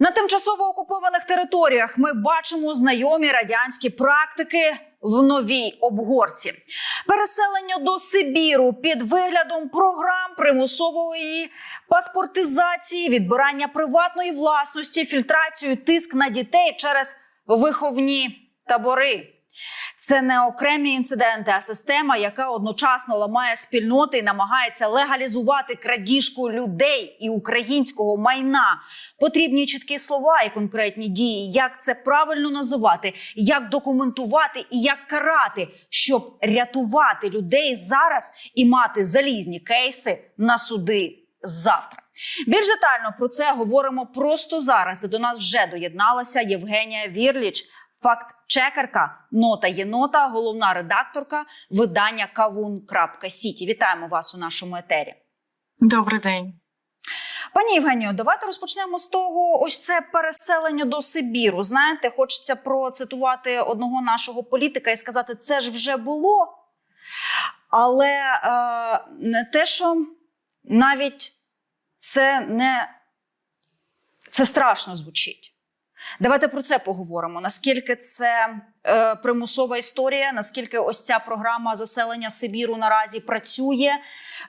На тимчасово окупованих територіях ми бачимо знайомі радянські практики в новій обгорці. Переселення до Сибіру під виглядом програм примусової паспортизації, відбирання приватної власності, фільтрацію, тиск на дітей через виховні табори. Це не окремі інциденти, а система, яка одночасно ламає спільноти і намагається легалізувати крадіжку людей і українського майна. Потрібні чіткі слова і конкретні дії, як це правильно називати, як документувати і як карати, щоб рятувати людей зараз і мати залізні кейси на суди завтра. Більш детально про це говоримо просто зараз. До нас вже доєдналася Євгенія Вірліч, факт-чекерка, нота єнота, головна редакторка видання Кавун.Сіті. Вітаємо вас у нашому етері. Добрий день. Пані Євгенію, давайте розпочнемо з того. Ось це переселення до Сибіру. Знаєте, хочеться процитувати одного нашого політика і сказати, це ж вже було. Але е, не те, що навіть це не це страшно звучить. Давайте про це поговоримо. Наскільки це е, примусова історія, наскільки ось ця програма заселення Сибіру наразі працює?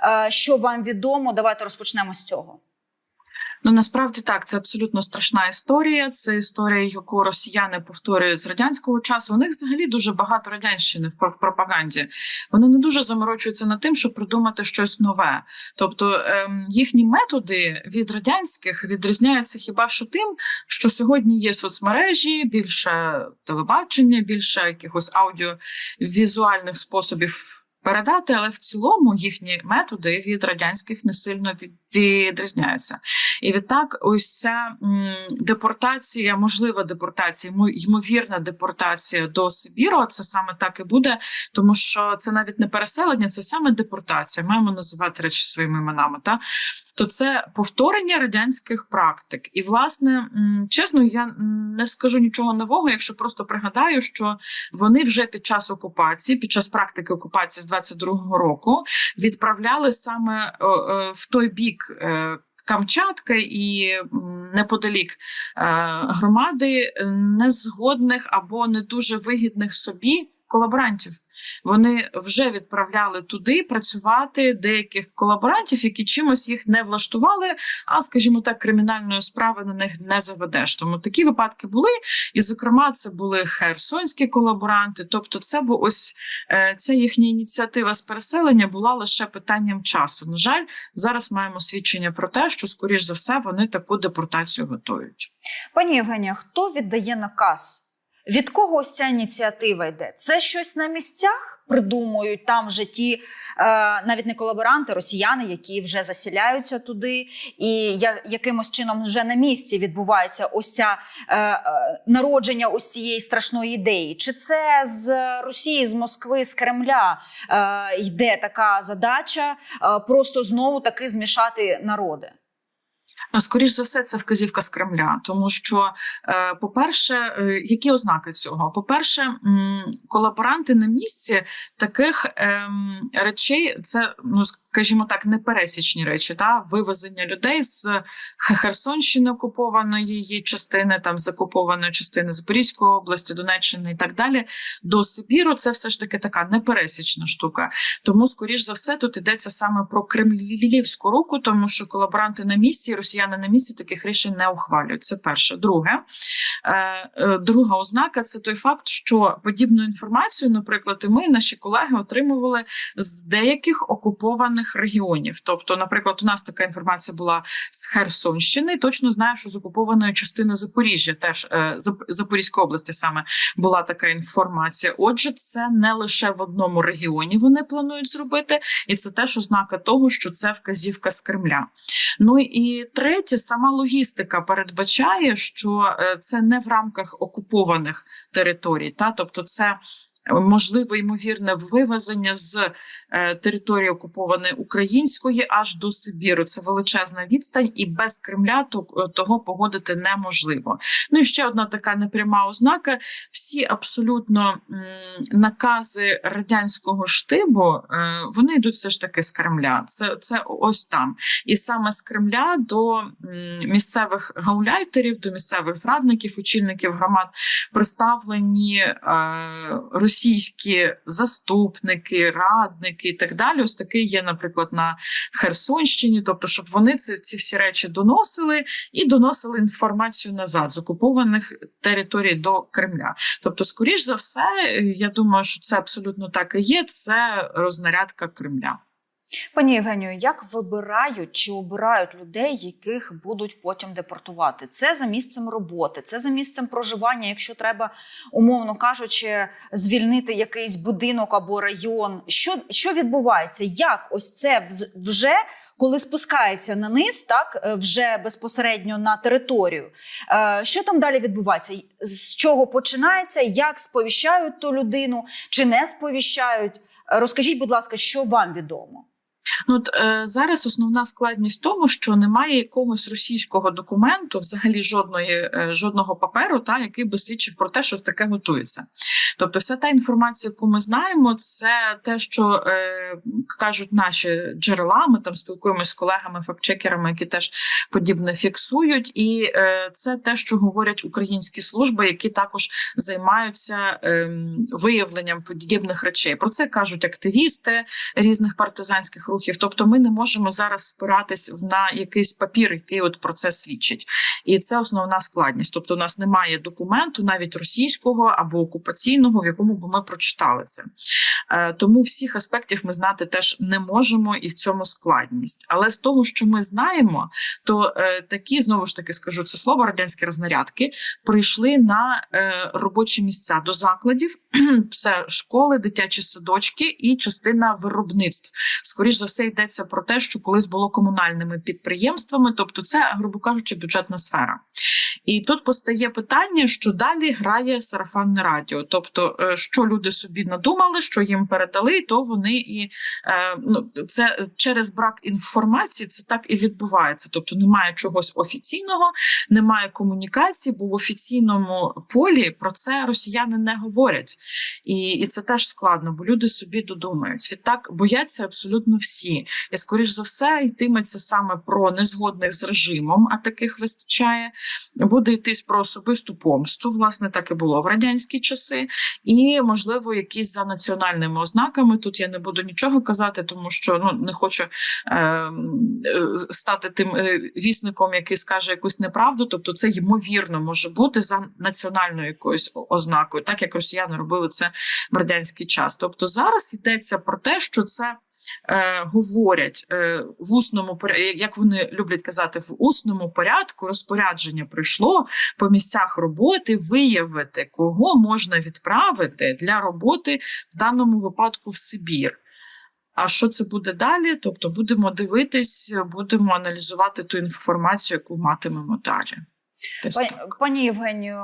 Е, що вам відомо? Давайте розпочнемо з цього. Ну насправді так, це абсолютно страшна історія. Це історія, яку росіяни повторюють з радянського часу. У них взагалі дуже багато радянщини в пропаганді. Вони не дуже заморочуються над тим, щоб придумати щось нове. Тобто ем, їхні методи від радянських відрізняються хіба що тим, що сьогодні є соцмережі, більше телебачення, більше якихось аудіовізуальних способів. Передати, але в цілому їхні методи від радянських не сильно відрізняються. І відтак, ось ця депортація, можлива депортація, ймо- ймовірна депортація до Сибіру, це саме так і буде, тому що це навіть не переселення, це саме депортація. Маємо називати речі своїми іменами. Та то це повторення радянських практик. І, власне, чесно, я не скажу нічого нового, якщо просто пригадаю, що вони вже під час окупації, під час практики окупації з 22-го року, відправляли саме е, в той бік. е, Камчатка і неподалік е, громади е, незгодних або не дуже вигідних собі колаборантів. Вони вже відправляли туди працювати деяких колаборантів, які чимось їх не влаштували. А скажімо так, кримінальної справи на них не заведеш. Тому такі випадки були. І, зокрема, це були херсонські колаборанти. Тобто, це бу ось е, ця їхня ініціатива з переселення була лише питанням часу. На жаль, зараз маємо свідчення про те, що скоріш за все вони таку депортацію готують. Пані Євгенія, хто віддає наказ? Від кого ось ця ініціатива йде? Це щось на місцях придумують там вже ті, е, навіть не колаборанти, росіяни, які вже засіляються туди, і я, якимось чином вже на місці відбувається ось ця е, е, народження ось цієї страшної ідеї. Чи це з Росії, з Москви, з Кремля йде така задача просто знову таки змішати народи? Скоріш за все, це вказівка з Кремля, тому що, е, по-перше, е, які ознаки цього? По-перше, колаборанти на місці таких ем, речей, це ну скажімо так, непересічні речі, та вивезення людей з Херсонщини окупованої її частини, там з окупованої частини Запорізької області, Донеччини і так далі, до Сибіру. Це все ж таки така непересічна штука. Тому, скоріш за все, тут йдеться саме про кремлівську руку, тому що колаборанти на місці, росіяни на місці таких рішень не ухвалюють. Це перше. Друге, е, е, друга ознака це той факт, що подібну інформацію, наприклад, і ми, наші колеги, отримували з деяких окупованих регіонів. Тобто, наприклад, у нас така інформація була з Херсонщини. Точно знаю, що з окупованої частини Запоріжжя, теж е, Зап- Запорізької області саме була така інформація. Отже, це не лише в одному регіоні вони планують зробити, і це теж ознака того, що це вказівка з Кремля. Ну і третє, сама логістика передбачає, що е, це не в рамках окупованих територій, та тобто це. Можливо ймовірне вивезення з е, території окупованої української аж до Сибіру. Це величезна відстань, і без Кремля то, того погодити неможливо. Ну і ще одна така непряма ознака: всі абсолютно накази радянського штибу е, вони йдуть все ж таки з Кремля. Це, це ось там. І саме з Кремля до місцевих гауляйтерів, до місцевих зрадників, очільників громад представлені е, російські заступники, радники і так далі. Ось такий є, наприклад, на Херсонщині. Тобто, щоб вони ці, ці всі речі доносили і доносили інформацію назад з окупованих територій до Кремля. Тобто, скоріш за все, я думаю, що це абсолютно так і є. Це рознарядка Кремля. Пані Євгенію, як вибирають чи обирають людей, яких будуть потім депортувати? Це за місцем роботи, це за місцем проживання, якщо треба, умовно кажучи, звільнити якийсь будинок або район. Що, що відбувається? Як ось це вже коли спускається на низ, так е, вже безпосередньо на територію? Е, Що там далі відбувається? З чого починається? Як сповіщають ту людину чи не сповіщають? Е, Розкажіть, будь ласка, що вам відомо? Ну от е, зараз основна складність в тому, що немає якогось російського документу, взагалі жодної е, жодного паперу, та який би свідчив про те, що таке готується. Тобто, вся та інформація, яку ми знаємо, це те, що е, кажуть наші джерела. Ми там спілкуємося з колегами, фактчекерами, які теж подібне фіксують, і е, це те, що говорять українські служби, які також займаються е, виявленням подібних речей. Про це кажуть активісти різних партизанських рухів. Тобто, ми не можемо зараз спиратись на якийсь папір, який от про це свідчить, і це основна складність. Тобто, у нас немає документу, навіть російського або окупаційного, в якому б ми прочитали це. Е, Тому всіх аспектів ми знати теж не можемо, і в цьому складність. Але з того, що ми знаємо, то е, такі знову ж таки скажу це слово радянські рознарядки прийшли на е, робочі місця до закладів. Це школи, дитячі садочки і частина виробництв. Скоріш за все йдеться про те, що колись було комунальними підприємствами, тобто це, грубо кажучи, бюджетна сфера. І тут постає питання, що далі грає сарафанне радіо. Тобто, е, що люди собі надумали, що їм передали, то вони і е, ну це через брак інформації, це так і відбувається. Тобто немає чогось офіційного, немає комунікації, бо в офіційному полі про це росіяни не говорять. І, і це теж складно, бо люди собі додумають. Відтак бояться абсолютно всі. І скоріш за все йтиметься саме про незгодних з режимом, а таких вистачає. Буде йтись про особисту помсту. Власне, так і було в радянські часи, і можливо, якісь за національними ознаками. Тут я не буду нічого казати, тому що ну не хочу е, стати тим е, вісником, який скаже якусь неправду. Тобто, це ймовірно може бути за національною якоюсь ознакою, так як росіяни робили це в радянський час. Тобто, зараз йдеться про те, що це. Е, говорять е, в усному як вони люблять казати, в усному порядку розпорядження прийшло по місцях роботи виявити, кого можна відправити для роботи в даному випадку в Сибір. А що це буде далі? Тобто будемо дивитись, будемо аналізувати ту інформацію, яку матимемо далі. Пані, пані Євгенію,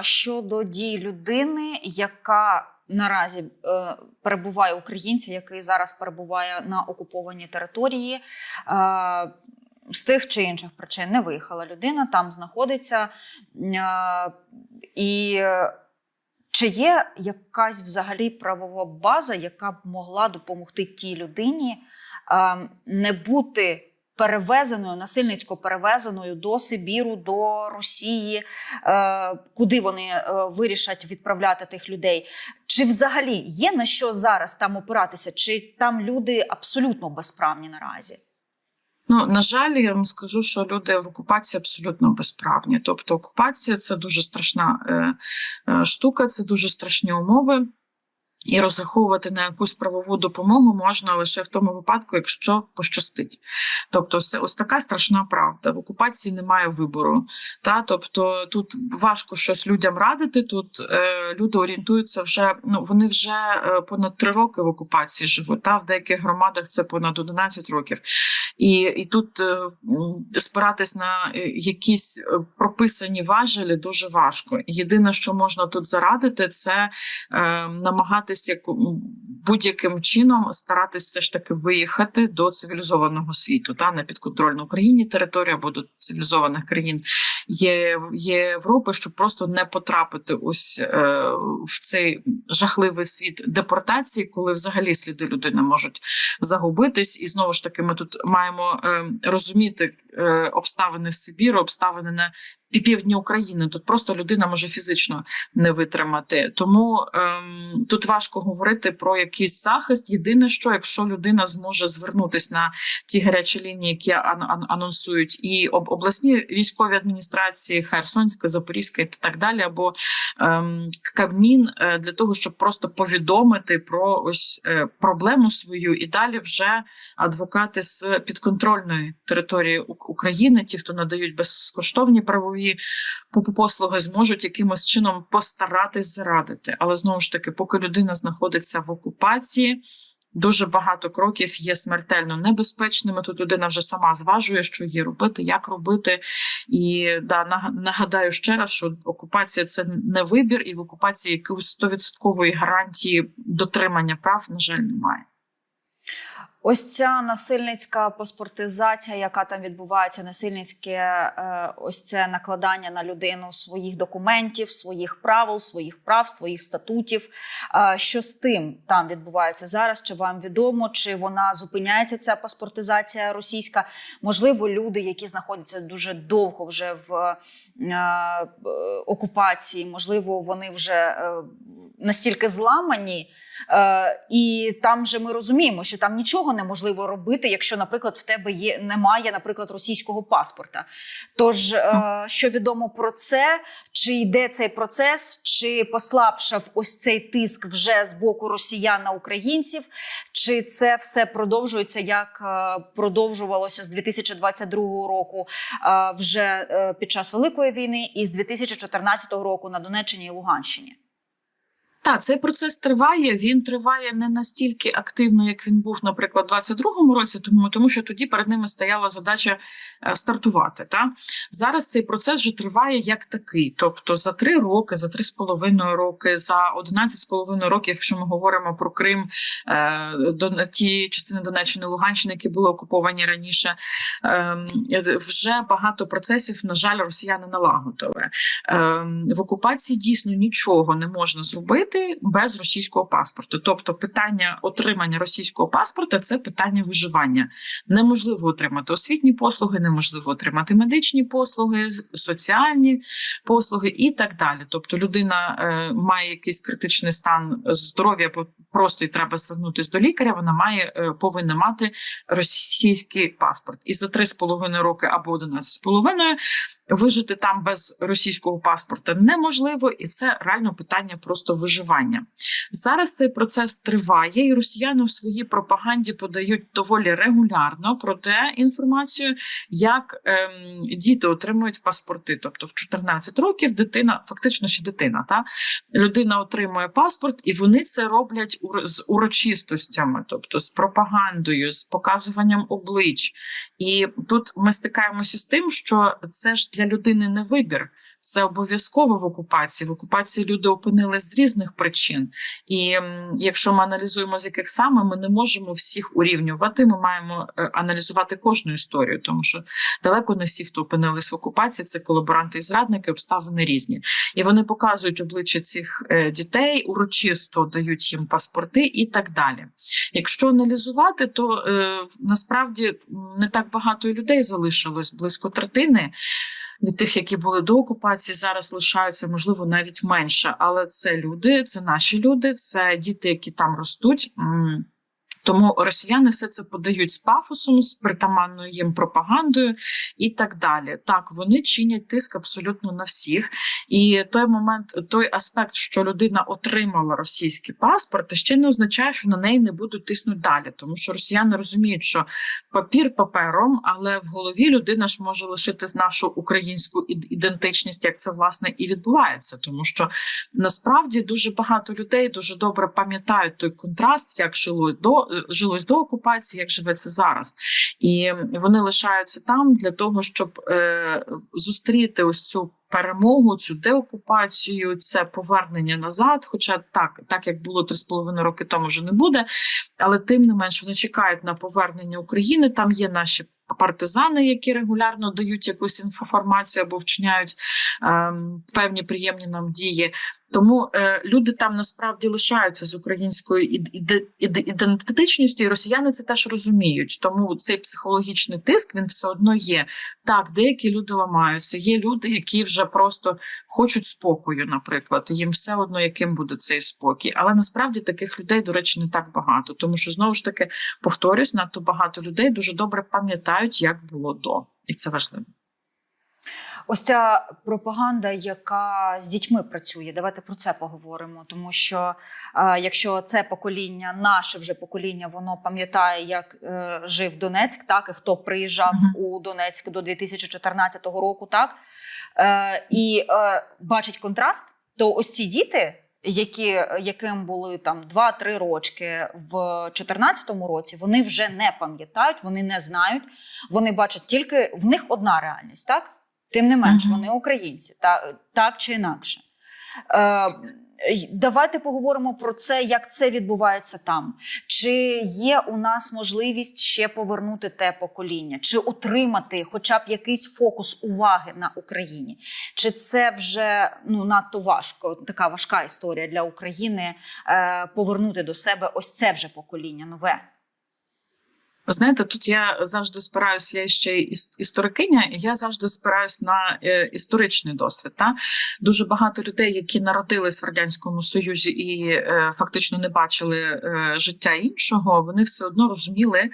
щодо дій людини, яка наразі е, перебуває українця, який зараз перебуває на окупованій території, е, з тих чи інших причин не виїхала людина, там знаходиться. Е, і чи є якась взагалі правова база, яка б могла допомогти тій людині не бути перевезеною, насильницько перевезеною до Сибіру, до Росії, е, куди вони е, вирішать відправляти тих людей. Чи взагалі є на що зараз там опиратися? Чи там люди абсолютно безправні наразі? Ну на жаль, я вам скажу, що люди в окупації абсолютно безправні. Тобто, окупація це дуже страшна е, е, штука, це дуже страшні умови. І розраховувати на якусь правову допомогу можна лише в тому випадку, якщо пощастить. Тобто, це ось така страшна правда. В окупації немає вибору. Та тобто тут важко щось людям радити. Тут е, люди орієнтуються вже. Ну вони вже е, понад три роки в окупації живуть. Та в деяких громадах це понад 11 років. І, і тут е, спиратись на е, якісь е, прописані важелі дуже важко. Єдине, що можна тут зарадити, це е, намагатися як- будь-яким чином старатись все ж таки виїхати до цивілізованого світу, та на підконтрольну Україні територію або до цивілізованих країн є, є Європи, щоб просто не потрапити ось е, в цей жахливий світ депортації, коли взагалі сліди людини можуть загубитись. І знову ж таки, ми тут маємо е, розуміти обставини Сибіру, обставини на півдні України. Тут просто людина може фізично не витримати. Тому ем, тут важко говорити про якийсь захист. Єдине, що якщо людина зможе звернутися на ті гарячі лінії, які ан- ан- анонсують, і обласні військові адміністрації, Херсонська, Запорізька і так далі, або ем, Кабмін е, для того, щоб просто повідомити про ось е, проблему свою, і далі вже адвокати з підконтрольної території України, ті, хто надають безкоштовні правові по- послуги, зможуть якимось чином постаратись зарадити. Але знову ж таки, поки людина знаходиться в окупації. Дуже багато кроків є смертельно небезпечними. Тут людина вже сама зважує, що їй робити, як робити. І да, нага- нагадаю ще раз, що окупація це не вибір, і в окупації якоїсь стовідсоткової гарантії дотримання прав, на жаль, немає. Ось ця насильницька паспортизація, яка там відбувається, насильницьке е, ось це накладання на людину своїх документів, своїх правил, своїх прав, своїх статутів. Е, що з тим там відбувається зараз? Чи вам відомо, чи вона зупиняється? Ця паспортизація російська? Можливо, люди, які знаходяться дуже довго вже в е, окупації, можливо, вони вже настільки зламані. Е, і там же ми розуміємо, що там нічого неможливо робити, якщо, наприклад, в тебе є немає, наприклад, російського паспорта. Тож, е, що відомо про це, чи йде цей процес, чи послабшав ось цей тиск вже з боку росіян на українців, чи це все продовжується як е, продовжувалося з 2022 року е, вже е, під час Великої війни, і з 2014 року на Донеччині і Луганщині? Так, цей процес триває. Він триває не настільки активно, як він був, наприклад, у 22-му році, тому, тому що тоді перед ними стояла задача е, стартувати. Та зараз цей процес вже триває як такий. Тобто за три роки, за три з половиною роки, за 11 з половиною років, якщо ми говоримо про Крим, е, до ті частини Донеччини, Луганщини, які були окуповані раніше, е, вже багато процесів, на жаль, росіяни налагодили. Ем, в окупації дійсно нічого не можна зробити без російського паспорта. Тобто, питання отримання російського паспорта це питання виживання. Неможливо отримати освітні послуги, неможливо отримати медичні послуги, соціальні послуги і так далі. Тобто, людина е, має якийсь критичний стан здоров'я, просто і треба звернутися до лікаря. Вона має е, повинна мати російський паспорт. І за 3,5 роки або 11,5 вижити там без російського паспорта неможливо, і це реально питання просто виживання. Зараз цей процес триває, і росіяни у своїй пропаганді подають доволі регулярно про те інформацію, як ем, діти отримують паспорти. Тобто, в 14 років дитина, фактично ще дитина, та людина отримує паспорт, і вони це роблять з урочистостями, тобто з пропагандою, з показуванням облич. І тут ми стикаємося з тим, що це ж для людини не вибір. Це обов'язково в окупації. В окупації люди опинились з різних причин. І якщо ми аналізуємо, з яких саме, ми не можемо всіх урівнювати. Ми маємо е, аналізувати кожну історію, тому що далеко не всі, хто опинились в окупації, це колаборанти і зрадники, обставини різні. І вони показують обличчя цих е, дітей, урочисто дають їм паспорти і так далі. Якщо аналізувати, то е, насправді не так багато людей залишилось близько третини. Від тих, які були до окупації, зараз лишаються, можливо, навіть менше. Але це люди, це наші люди, це діти, які там ростуть. Тому росіяни все це подають з пафосом, з притаманною їм пропагандою і так далі. Так, вони чинять тиск абсолютно на всіх. І той момент, той аспект, що людина отримала російський паспорт, ще не означає, що на неї не будуть тиснути далі, тому що росіяни розуміють, що папір папером, але в голові людина ж може лишити нашу українську ідентичність, як це власне і відбувається, тому що насправді дуже багато людей дуже добре пам'ятають той контраст, як жило до жилось до окупації, як живеться зараз, і вони лишаються там для того, щоб е, зустріти ось цю. Перемогу, цю деокупацію, це повернення назад. Хоча так, так як було 3,5 роки тому, вже не буде. Але тим не менш вони чекають на повернення України. Там є наші партизани, які регулярно дають якусь інформацію або вчиняють ем, певні приємні нам дії. Тому е, люди там насправді лишаються з українською іде- іде- ідентичністю, і росіяни це теж розуміють. Тому цей психологічний тиск він все одно є. Так, деякі люди ламаються. Є люди, які вже просто хочуть спокою, наприклад. Їм все одно, яким буде цей спокій. Але насправді таких людей, до речі, не так багато, тому що знову ж таки повторюсь, надто багато людей дуже добре пам'ятають, як було до, і це важливо. Ось ця пропаганда, яка з дітьми працює. Давайте про це поговоримо. Тому що е, якщо це покоління, наше вже покоління, воно пам'ятає, як е, жив Донецьк, так і хто приїжджав Мгм. у Донецьк до 2014 року, так е, і е, бачить контраст, то ось ці діти. Які яким були там 2-3 рочки в 2014 році, вони вже не пам'ятають, вони не знають. Вони бачать тільки в них одна реальність, так Тим не менш, вони українці, та, так чи інакше. Е, давайте поговоримо про це, як це відбувається там. Чи є у нас можливість ще повернути те покоління, чи утримати хоча б якийсь фокус уваги на Україні? Чи це вже ну надто важко? Така важка історія для України е, повернути до себе ось це вже покоління нове. Ви знаєте, тут я завжди спираюсь, я ще історикиня, і я завжди спираюсь на е, історичний досвід. Та? Дуже багато людей, які народились в радянському союзі і е, фактично не бачили е, життя іншого, вони все одно розуміли.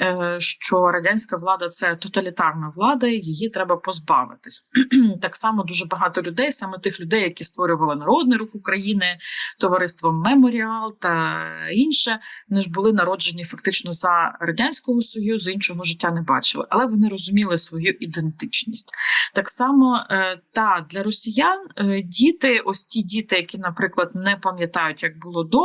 Е, Що радянська влада це тоталітарна влада, її треба позбавитись. так само дуже багато людей, саме тих людей, які створювали народний рух України, товариство Меморіал та інше, вони ж були народжені фактично за радянського союзу, іншого життя не бачили, але вони розуміли свою ідентичність. Так само е, та для росіян е, діти, ось ті діти, які, наприклад, не пам'ятають, як було до,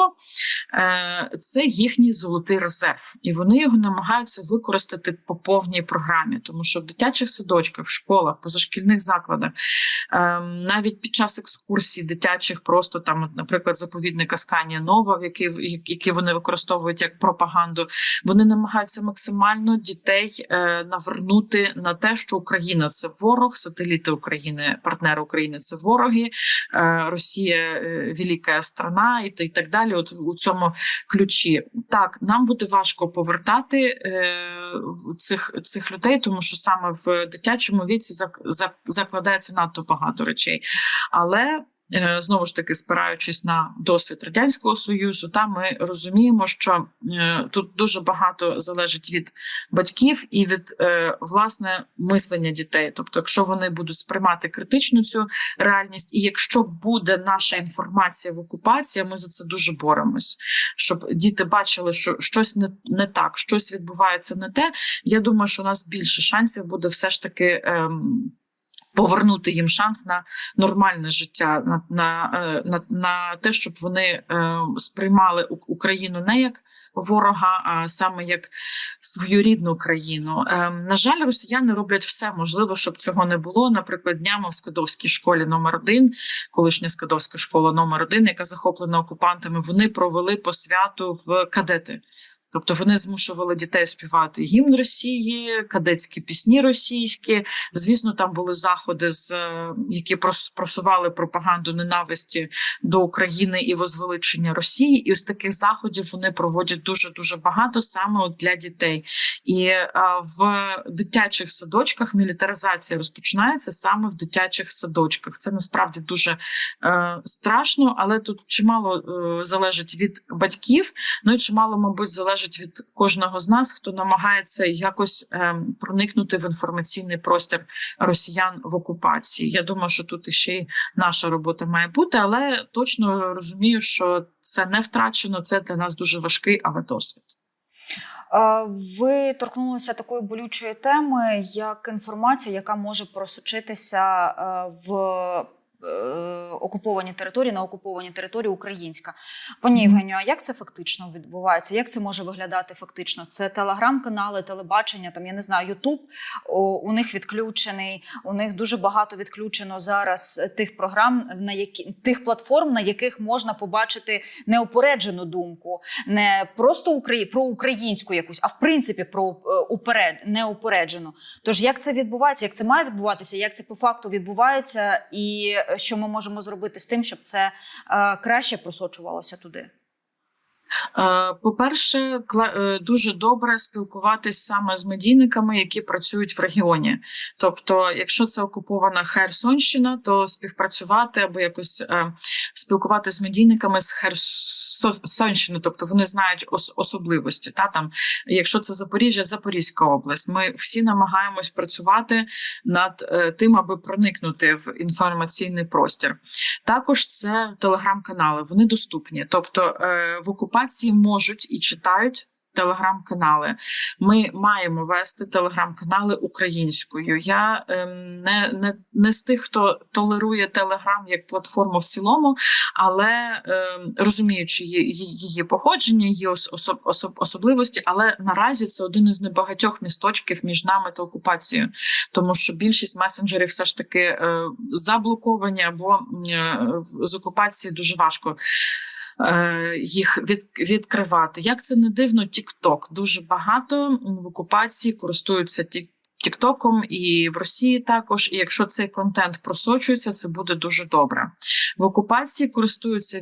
це їхній золотий резерв, і вони його намагаються використати по повній програмі, тому що в дитячих садочках, в школах, позашкільних закладах, е, навіть під час екскурсій дитячих, просто там, наприклад, заповідника Сканія Нова, який які вони використовують як пропаганду, вони намагаються максимально дітей е, навернути на те, що Україна це ворог, сателіти України, партнери України це вороги, е, Росія е, велика страна, і, і так далі. От у цьому ключі так нам буде важко повертати е, цих, цих людей, тому що саме в дитячому віці зак, зак, закладається надто багато речей. Але знову ж таки, спираючись на досвід радянського союзу, та ми розуміємо, що е, тут дуже багато залежить від батьків і від е, власне мислення дітей. Тобто, якщо вони будуть сприймати критично цю реальність, і якщо буде наша інформація в окупації, ми за це дуже боремось, щоб діти бачили, що щось не, не так, щось відбувається не те. Я думаю, що у нас більше шансів буде все ж таки. Ем, Повернути їм шанс на нормальне життя, на, на, е, на, на те, щоб вони е, сприймали Україну не як ворога, а саме як свою рідну країну. Е, на жаль, росіяни роблять все можливе, щоб цього не було. Наприклад, днями в Скадовській школі номер 1 колишня Скадовська школа номер 1 яка захоплена окупантами, вони провели по святу в кадети. Тобто вони змушували дітей співати гімн Росії, кадетські пісні російські. Звісно, там були заходи, з е, які прос- просували пропаганду ненависті до України і возвеличення Росії. І ось таких заходів вони проводять дуже дуже багато саме от для дітей. І е, в дитячих садочках мілітаризація розпочинається саме в дитячих садочках. Це насправді дуже е, страшно, але тут чимало е, залежить від батьків. Ну і чимало, мабуть, залежить залежить від кожного з нас, хто намагається якось ем, проникнути в інформаційний простір росіян в окупації. Я думаю, що тут іще й наша робота має бути, але точно розумію, що це не втрачено. Це для нас дуже важкий, але досвід. Ви торкнулися такої болючої теми, як інформація, яка може просочитися е, в окуповані території на окуповані території українська. Пані. Євгенію, а як це фактично відбувається? Як це може виглядати фактично? Це телеграм-канали, телебачення, там я не знаю, Ютуб у них відключений. У них дуже багато відключено зараз тих програм, на які тих платформ, на яких можна побачити неупереджену думку, не просто Украї... про українську якусь, а в принципі про е, уперед... неупереджену. Тож як це відбувається, як це має відбуватися, як це по факту відбувається, і що ми можемо зробити з тим, щоб це е, краще просочувалося туди? Е, По-перше, е, дуже добре спілкуватись саме з медійниками, які працюють в регіоні. Тобто, якщо це окупована Херсонщина, то співпрацювати або якось е, спілкуватися з медійниками з Херсонщини, тобто вони знають ос- особливості. Та там, якщо це Запоріжжя, Запорізька область, ми всі намагаємось працювати над тим, аби проникнути в інформаційний простір. Також це телеграм-канали, вони доступні. Тобто в окупації можуть і читають. Телеграм-канали. Ми маємо вести телеграм-канали українською. Я ем, не, не, не з тих, хто толерує Телеграм як платформу в цілому, але ем, розуміючи її, її, походження, її ос, особ, особ, особливості, але наразі це один із небагатьох місточків між нами та окупацією, тому що більшість месенджерів все ж таки е, заблоковані або е, з окупації дуже важко е, їх від, відкривати. Як це не дивно, TikTok. дуже багато в окупації користуються Тік- Тіктоком і в Росії також. І якщо цей контент просочується, це буде дуже добре. В окупації користуються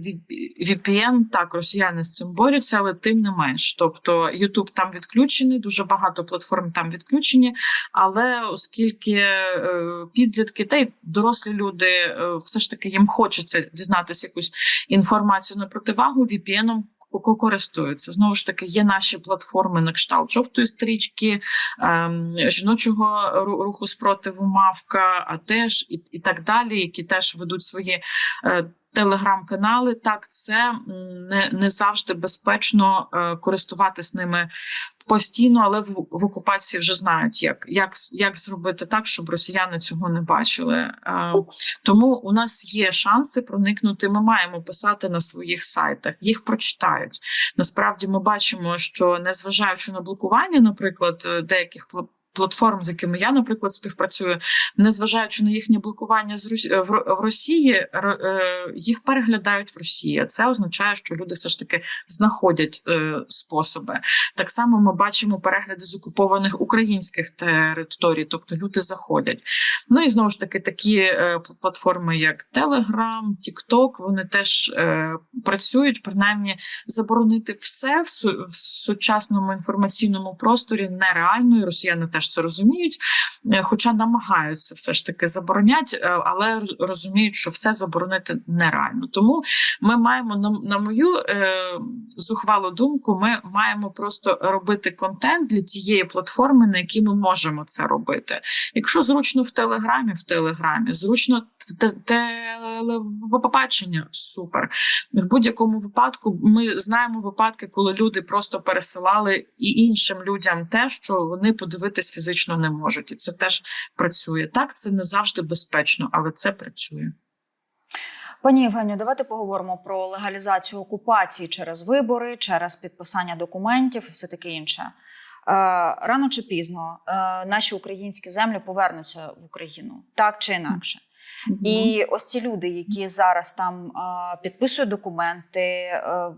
VPN, так росіяни з цим борються, але тим не менш. Тобто YouTube там відключений, дуже багато платформ там відключені. Але оскільки е, підлітки та й дорослі люди е, все ж таки їм хочеться дізнатися якусь інформацію на противагу, VPN-ом користуються. Знову ж таки, є наші платформи на кшталт жовтої стрічки, ем, жіночого руху спротиву Мавка, а теж і, і так далі, які теж ведуть свої. Е, Телеграм-канали, так це не, не завжди безпечно е, користуватись ними постійно, але в, в окупації вже знають, як, як, як зробити так, щоб росіяни цього не бачили. Е, тому у нас є шанси проникнути. Ми маємо писати на своїх сайтах, їх прочитають. Насправді, ми бачимо, що незважаючи на блокування, наприклад, е, деяких Платформ, з якими я, наприклад, співпрацюю, незважаючи на їхнє блокування з Росі... в Росії, ро- е, їх переглядають в Росії. Це означає, що люди все ж таки знаходять е, способи. Так само ми бачимо перегляди з окупованих українських територій, тобто люди заходять. Ну і знову ж таки, такі е, платформи, як Telegram, TikTok, вони теж працюють, принаймні заборонити все в сучасному інформаційному просторі нереально, і росіяни теж це розуміють, е, хоча намагаються все ж таки заборонять, е, але розуміють, що все заборонити нереально. Тому ми маємо на, на мою е, зухвалу думку, ми маємо просто робити контент для тієї платформи, на якій ми можемо це робити. Якщо зручно в Телеграмі, в Телеграмі, зручно те- те- телебачення, супер. В будь-якому випадку ми знаємо випадки, коли люди просто пересилали і іншим людям те, що вони фізично не можуть, і це теж працює. Так, це не завжди безпечно, але це працює. Пані Євгенію, давайте поговоримо про легалізацію окупації через вибори, через підписання документів і все таке інше. Е, рано чи пізно е, наші українські землі повернуться в Україну, так чи інакше. І ось ці люди, які зараз там е, підписують документи, е,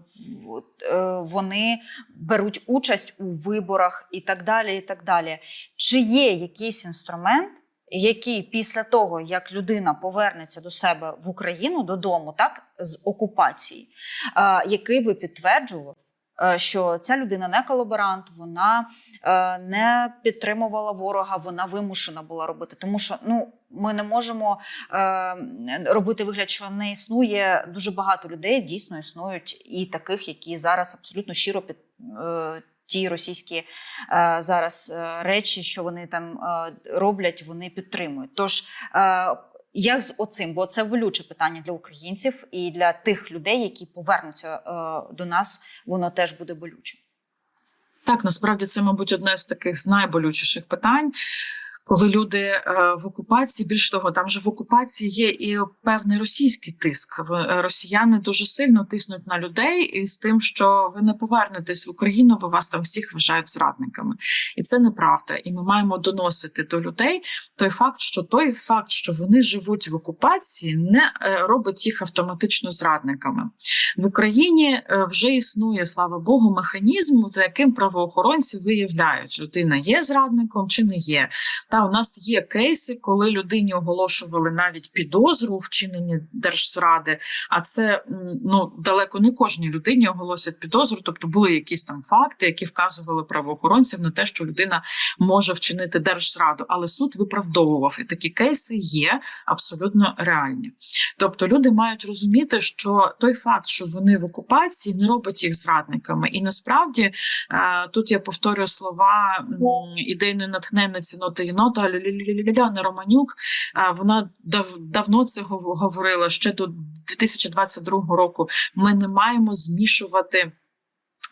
е, вони беруть участь у виборах і так далі. І так далі. Чи є якийсь інструмент, який після того, як людина повернеться до себе в Україну додому, так з окупації, е, який би підтверджував, е, що ця людина не колаборант, вона не підтримувала ворога, вона вимушена була робити. Тому що ну ми не можемо е, робити вигляд, що не існує дуже багато людей. Дійсно існують і таких, які зараз абсолютно щиро під, е, ті російські е, зараз е, речі, що вони там е, роблять, вони підтримують. Тож е, як з оцим? Бо це болюче питання для українців і для тих людей, які повернуться е, до нас, воно теж буде болюче. Так, насправді це, мабуть, одне з таких найболючіших питань. Коли люди е, в окупації, більш того, там же в окупації є і певний російський тиск. Е, Росіяни дуже сильно тиснуть на людей із тим, що ви не повернетесь в Україну, бо вас там всіх вважають зрадниками, і це неправда. І ми маємо доносити до людей той факт, що той факт, що вони живуть в окупації, не е, робить їх автоматично зрадниками. В Україні вже існує, слава Богу, механізм, за яким правоохоронці виявляють, людина є зрадником чи не є. Та у нас є кейси, коли людині оголошували навіть підозру у вчиненні держзради. А це ну далеко не кожній людині оголосять підозру. Тобто були якісь там факти, які вказували правоохоронців на те, що людина може вчинити держзраду. Але суд виправдовував, і такі кейси є абсолютно реальні. Тобто люди мають розуміти, що той факт, що вони в окупації, не робить їх зрадниками. І насправді е, тут я повторюю слова ідейної натхненниці ноти єнота Ліляна Романюк. Вона дав, давно це гов- говорила ще до 2022 року. Ми не маємо змішувати.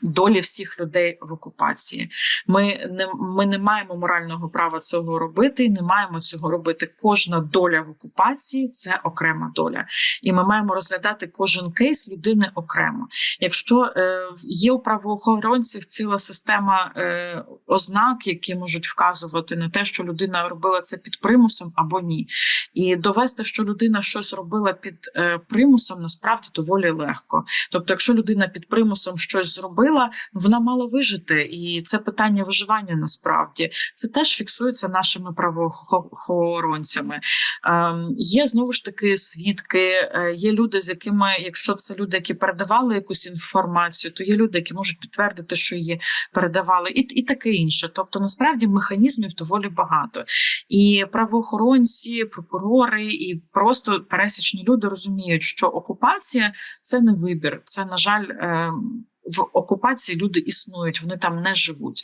Долі всіх людей в окупації. Ми не, ми не маємо морального права цього робити, і не маємо цього робити. Кожна доля в окупації це окрема доля, і ми маємо розглядати кожен кейс людини окремо. Якщо е, є у правоохоронців ціла система е, ознак, які можуть вказувати на те, що людина робила це під примусом або ні, і довести, що людина щось робила під е, примусом, насправді доволі легко. Тобто, якщо людина під примусом щось зробила, вона мала вижити, і це питання виживання насправді це теж фіксується нашими правоохоронцями. Ем, є знову ж таки свідки, е, є люди, з якими, якщо це люди, які передавали якусь інформацію, то є люди, які можуть підтвердити, що її передавали, і, і таке інше. Тобто, насправді механізмів доволі багато. І правоохоронці, прокурори, і просто пересічні люди розуміють, що окупація це не вибір, це на жаль. ем, в окупації люди існують, вони там не живуть.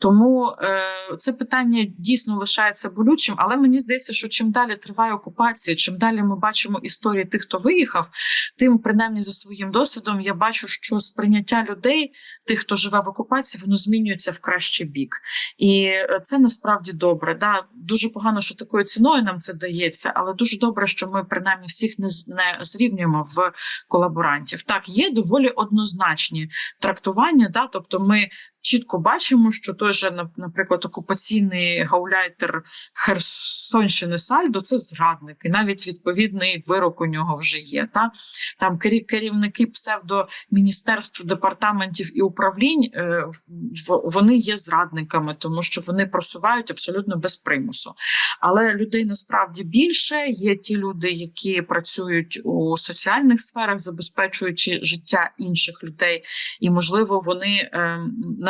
Тому е, це питання дійсно лишається болючим, але мені здається, що чим далі триває окупація, чим далі ми бачимо історії тих, хто виїхав, тим принаймні за своїм досвідом я бачу, що сприйняття людей, тих, хто живе в окупації, воно змінюється в кращий бік, і е, це насправді добре. Да, дуже погано, що такою ціною нам це дається, але дуже добре, що ми принаймні всіх не, не зрівнюємо в колаборантів. Так, є доволі однозначні трактування, да, тобто ми. Чітко бачимо, що той же, наприклад, окупаційний гауляйтер Херсонщини Сальдо це зрадник, і навіть відповідний вирок у нього вже є. Та там керівники псевдоміністерств, департаментів і управлінь е, вони є зрадниками, тому що вони просувають абсолютно без примусу. Але людей насправді більше. Є ті люди, які працюють у соціальних сферах, забезпечуючи життя інших людей, і можливо вони е,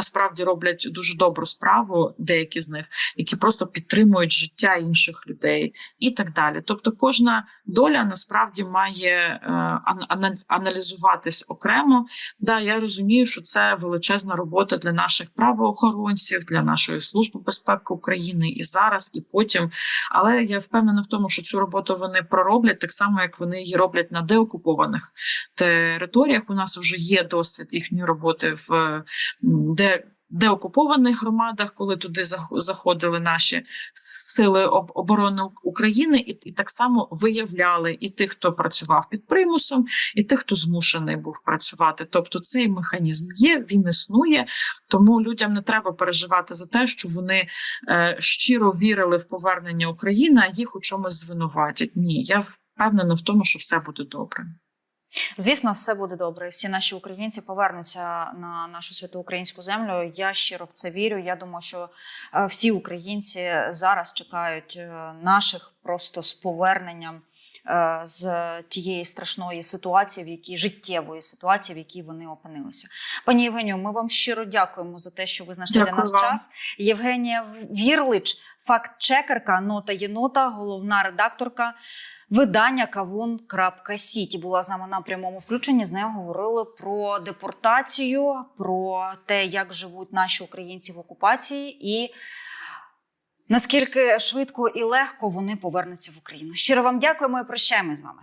насправді роблять дуже добру справу, деякі з них, які просто підтримують життя інших людей, і так далі. Тобто, кожна доля насправді має е, ан- ана- аналізуватись окремо. Да, я розумію, що це величезна робота для наших правоохоронців, для нашої служби безпеки України і зараз, і потім. Але я впевнена в тому, що цю роботу вони пророблять так само, як вони її роблять на деокупованих територіях. У нас вже є досвід їхньої роботи в де. Деокупованих громадах, коли туди зах- заходили наші сили оборони України, і, і так само виявляли і тих, хто працював під примусом, і тих, хто змушений був працювати. Тобто цей механізм є, він існує. Тому людям не треба переживати за те, що вони е, щиро вірили в повернення України, а їх у чомусь звинуватять. Ні, я впевнена в тому, що все буде добре. Звісно, все буде добре. Всі наші українці повернуться на нашу святу українську землю. Я щиро в це вірю. Я думаю, що е, всі українці зараз чекають е, наших просто з поверненням з тієї страшної ситуації, в якій життєвої ситуації, в якій вони опинилися. Пані Євгенію, ми вам щиро дякуємо за те, що ви знайшли для нас вам. час. Євгенія Вірлич, факт-чекерка, нота єнота, головна редакторка видання Кавун.Сіті була з нами на прямому включенні. З нею говорили про депортацію, про те, як живуть наші українці в окупації, і наскільки швидко і легко вони повернуться в Україну. Щиро вам дякуємо і прощаємо з вами.